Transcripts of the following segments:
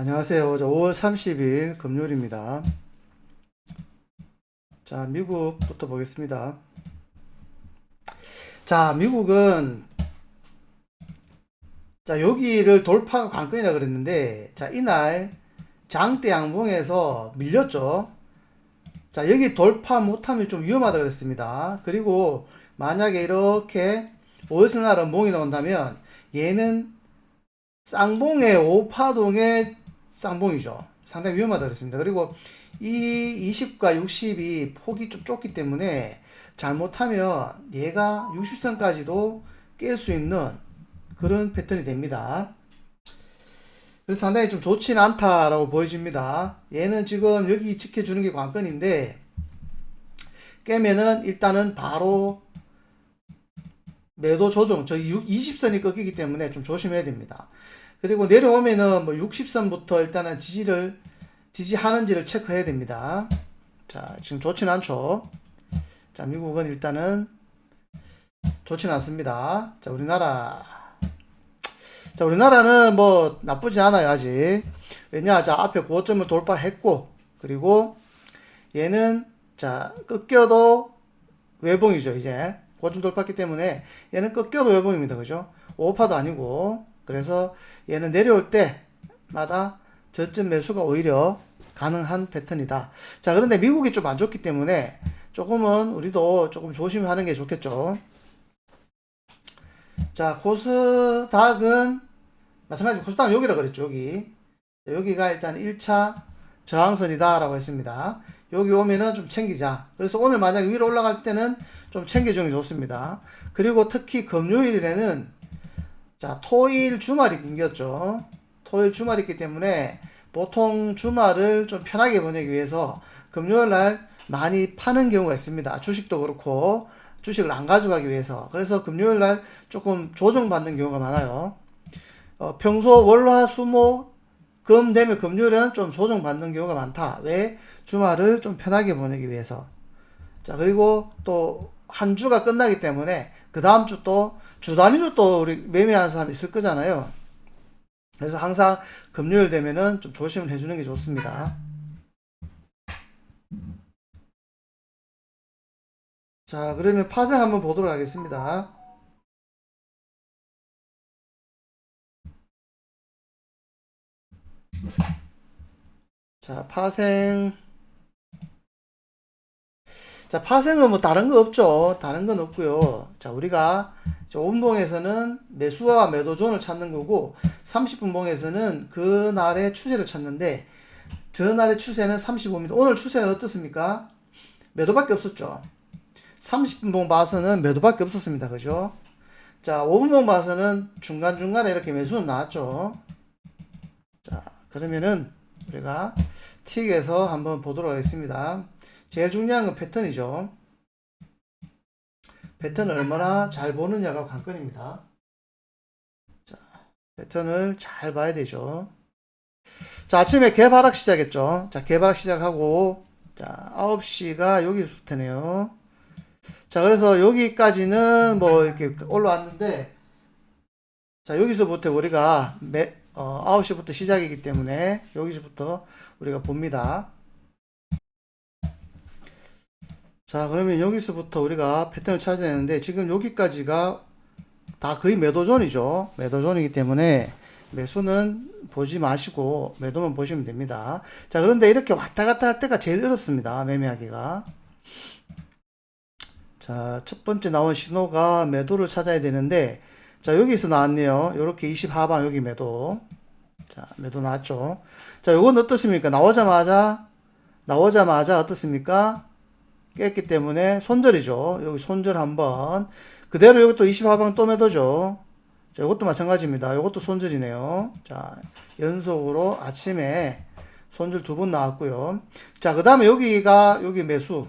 안녕하세요. 저 5월 30일 금요일입니다. 자, 미국부터 보겠습니다. 자, 미국은 자, 여기를 돌파가 관건이라 그랬는데 자, 이날 장대 양봉에서 밀렸죠. 자, 여기 돌파 못하면 좀 위험하다 그랬습니다. 그리고 만약에 이렇게 월스날은 몽이 나온다면 얘는 쌍봉의 오파동의 쌍봉이죠. 상당히 위험하다 그랬습니다. 그리고 이 20과 60이 폭이 좀 좁기 때문에 잘못하면 얘가 60선까지도 깰 수 있는 그런 패턴이 됩니다. 그래서 상당히 좀 좋지는 않다라고 보여집니다. 얘는 지금 여기 지켜주는 게 관건인데 깨면은 일단은 바로 매도 조정, 저 20선이 꺾이기 때문에 좀 조심해야 됩니다. 그리고 내려오면은 뭐 60선부터 일단은 지지를, 지지하는지를 체크해야 됩니다. 자, 지금 좋지는 않죠. 자, 미국은 일단은 좋지는 않습니다. 자, 우리나라. 자, 우리나라는 뭐 나쁘지 않아요, 아직. 왜냐, 자, 앞에 고점을 돌파했고, 그리고 얘는, 자, 꺾여도 외봉이죠, 이제. 고점 돌파했기 때문에 얘는 꺾여도 외봉입니다. 그죠? 오파도 아니고. 그래서 얘는 내려올 때마다 저점 매수가 오히려 가능한 패턴이다. 자, 그런데 미국이 좀 안 좋기 때문에 조금은 우리도 조금 조심하는 게 좋겠죠. 자, 코스닥은 마찬가지 코스닥은 여기라 그랬죠. 여기. 여기가 일단 1차 저항선이다라고 했습니다. 여기 오면은 좀 챙기자. 그래서 오늘 만약에 위로 올라갈 때는 좀 챙겨주는 게 좋습니다. 그리고 특히 금요일에는 자, 토일 주말이 끊겼죠. 토일 주말이 있기 때문에 보통 주말을 좀 편하게 보내기 위해서 금요일 날 많이 파는 경우가 있습니다. 주식도 그렇고 주식을 안 가져가기 위해서. 그래서 금요일 날 조금 조정받는 경우가 많아요. 어, 평소 월화 수목 금 되면 금요일은 좀 조정받는 경우가 많다. 왜? 주말을 좀 편하게 보내기 위해서. 자, 그리고 또 한 주가 끝나기 때문에 그 다음 주 또 주 단위로 또 우리 매매하는 사람 있을 거잖아요. 그래서 항상 금요일 되면은 좀 조심을 해주는 게 좋습니다. 자, 그러면 파생 한번 보도록 하겠습니다. 자, 파생. 자, 파생은 뭐 다른 거 없죠. 다른 건 없고요. 자, 우리가 온봉에서는 매수와 매도 존을 찾는 거고 30분 봉에서는 그 날의 추세를 찾는데 전날의 추세는 35입니다. 오늘 추세가 어떻습니까? 매도밖에 없었죠. 30분 봉 봐서는 매도밖에 없었습니다. 그죠? 자, 5분 봉 봐서는 중간중간에 이렇게 매수는 나왔죠. 자, 그러면은 우리가 틱에서 한번 보도록 하겠습니다. 제일 중요한 건 패턴이죠. 패턴을 얼마나 잘 보느냐가 관건입니다. 자, 패턴을 잘 봐야 되죠. 자, 아침에 개발학 시작했죠. 자, 개발학 시작하고, 자, 9시가 여기부터네요. 자, 그래서 여기까지는 뭐 이렇게 올라왔는데, 자, 여기서부터 우리가 매, 어, 9시부터 시작이기 때문에 여기서부터 우리가 봅니다. 자, 그러면 여기서부터 우리가 패턴을 찾아야 되는데 지금 여기까지가 다 거의 매도존이죠. 매도존이기 때문에 매수는 보지 마시고 매도만 보시면 됩니다. 자, 그런데 이렇게 왔다 갔다 할 때가 제일 어렵습니다. 매매하기가. 자, 첫 번째 나온 신호가 매도를 찾아야 되는데 자, 여기서 나왔네요. 요렇게 20 하방 여기 매도. 자, 매도 나왔죠. 자, 요건 어떻습니까? 나오자마자 나오자마자 어떻습니까? 깼기 때문에 손절이죠. 여기 손절 한번. 그대로 여기 또 20하방 또 매도죠. 자, 이것도 마찬가지입니다. 이것도 손절이네요. 자, 연속으로 아침에 손절 두 번 나왔고요. 자, 그 다음에 여기가, 여기 매수.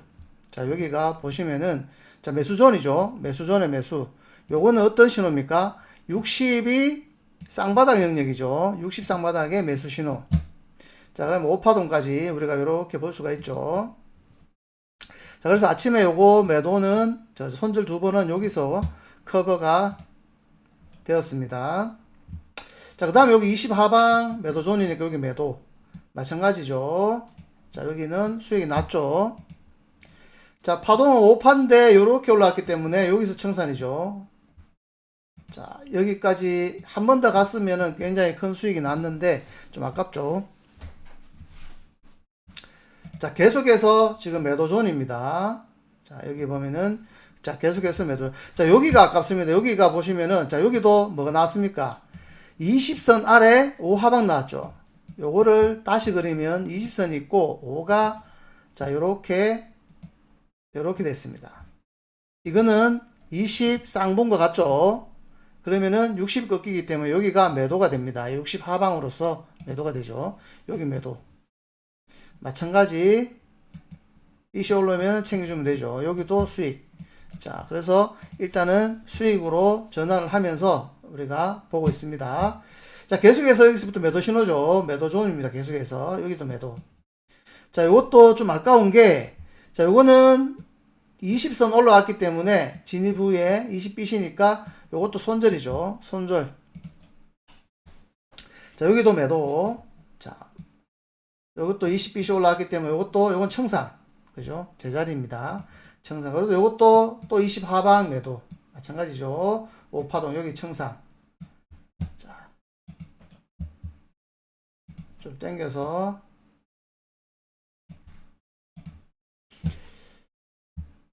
자, 여기가 보시면은, 자, 매수존이죠. 매수존의 매수. 요거는 어떤 신호입니까? 60이 쌍바닥 영역이죠. 60 쌍바닥의 매수 신호. 자, 그러면 오파동까지 우리가 이렇게 볼 수가 있죠. 자, 그래서 아침에 요거 매도는 저 손절 두 번은 여기서 커버가 되었습니다. 자, 그 다음에 여기 20 하방 매도 존이니까 여기 매도. 마찬가지죠. 자, 여기는 수익이 낮죠. 자, 파동은 5파인데 이렇게 올라왔기 때문에 여기서 청산이죠. 자, 여기까지 한 번 더 갔으면은 굉장히 큰 수익이 났는데 좀 아깝죠. 자, 계속해서 지금 매도 존입니다. 자, 여기 보면은 자, 계속해서 매도. 자, 여기가 아깝습니다. 여기가 보시면은 자, 여기도 뭐가 나왔습니까? 20선 아래 5 하방 나왔죠. 요거를 다시 그리면 20선이 있고 5가 자, 요렇게 요렇게 됐습니다. 이거는 20 쌍본 것 같죠? 그러면은 60 꺾이기 때문에 여기가 매도가 됩니다. 60 하방으로서 매도가 되죠. 여기 매도. 마찬가지 이시 올라오면 챙겨주면 되죠. 여기도 수익. 자, 그래서 일단은 수익으로 전환을 하면서 우리가 보고 있습니다. 자, 계속해서 여기서부터 매도 신호죠. 매도 존입니다. 계속해서 여기도 매도. 자, 이것도 좀 아까운 게, 자, 요거는 20선 올라왔기 때문에 진입 후에 20빛이니까 요것도 손절이죠. 손절. 자, 여기도 매도. 자, 요것도 20빛이 올라왔기 때문에 요것도 요건 청산. 그죠? 제자리입니다. 청산. 그래도 요것도 또 20 하방 매도. 마찬가지죠. 5파동 여기 청산. 자. 좀 당겨서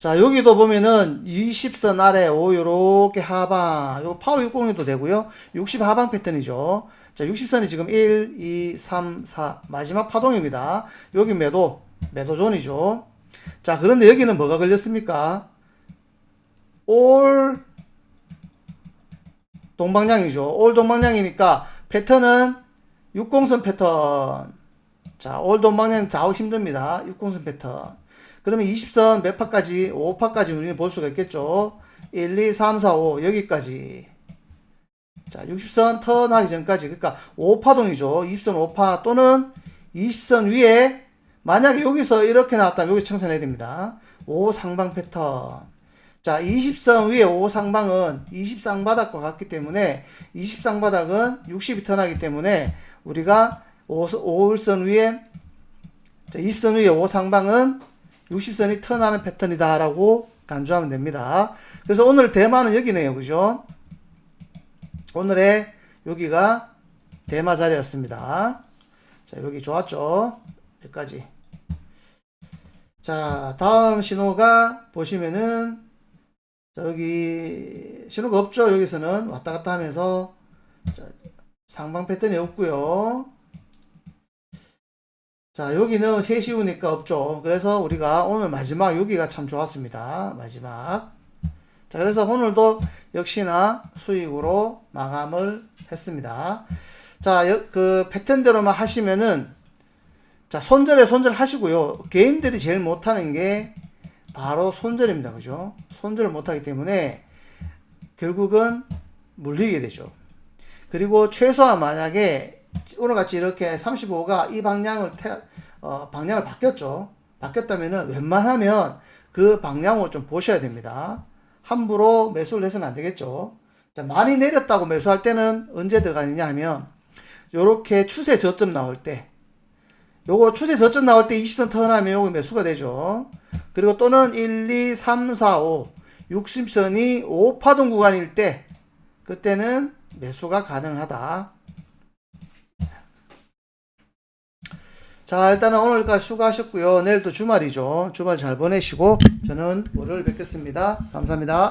자, 여기도 보면은 20선 아래 5 요렇게 하방. 요거 파워 60에도 되고요. 60 하방 패턴이죠. 자, 60선이 지금 1, 2, 3, 4 마지막 파동입니다. 여기 매도 매도 존이죠. 자, 그런데 여기는 뭐가 걸렸습니까? 올 동방향이죠. 올 동방향이니까 패턴은 60선 패턴. 자, 올 동방향 다 힘듭니다. 60선 패턴. 그러면 20선 몇 파까지? 5파까지 우리는 볼 수가 있겠죠. 1, 2, 3, 4, 5 여기까지. 자, 60선 턴하기 전까지. 그러니까 5파동이죠. 20선 5파 또는 20선 위에 만약에 여기서 이렇게 나왔다면 여기 청산해야 됩니다. 5 상방 패턴. 자, 20선 위에 5 상방은 20 쌍바닥과 같기 때문에 20 쌍바닥은 60이 턴하기 때문에 우리가 5, 5선 위에 자, 20선 위에 5 상방은 60선이 턴하는 패턴이다 라고 간주하면 됩니다. 그래서 오늘 대마는 여기네요. 그죠? 오늘의 여기가 대마 자리였습니다. 자, 여기 좋았죠? 여기까지. 자, 다음 신호가 보시면은 자, 여기 신호가 없죠? 여기서는 왔다 갔다 하면서 자, 상방 패턴이 없고요. 자, 여기는 3시 후니까 없죠. 그래서 우리가 오늘 마지막 여기가 참 좋았습니다. 마지막. 자, 그래서 오늘도 역시나 수익으로 마감을 했습니다. 자, 여- 그 패턴대로만 하시면은 자, 손절에 손절 하시고요. 개인들이 제일 못하는 게 바로 손절입니다. 그죠? 손절을 못하기 때문에 결국은 물리게 되죠. 그리고 최소한 만약에 오늘같이 이렇게 35가 이 방향을 태, 어, 방향을 바뀌었죠. 바뀌었다면은 웬만하면 그 방향을 좀 보셔야 됩니다. 함부로 매수를 해서는 안 되겠죠. 자, 많이 내렸다고 매수할 때는 언제 들어가느냐 하면 요렇게 추세 저점 나올 때 요거 추세 저점 나올 때 20선 턴하면 요거 매수가 되죠. 그리고 또는 1, 2, 3, 4, 5 60선이 5파동 구간일 때 그때는 매수가 가능하다. 자, 일단은 오늘까지 수고하셨고요. 내일 또 주말이죠. 주말 잘 보내시고 저는 월요일 뵙겠습니다. 감사합니다.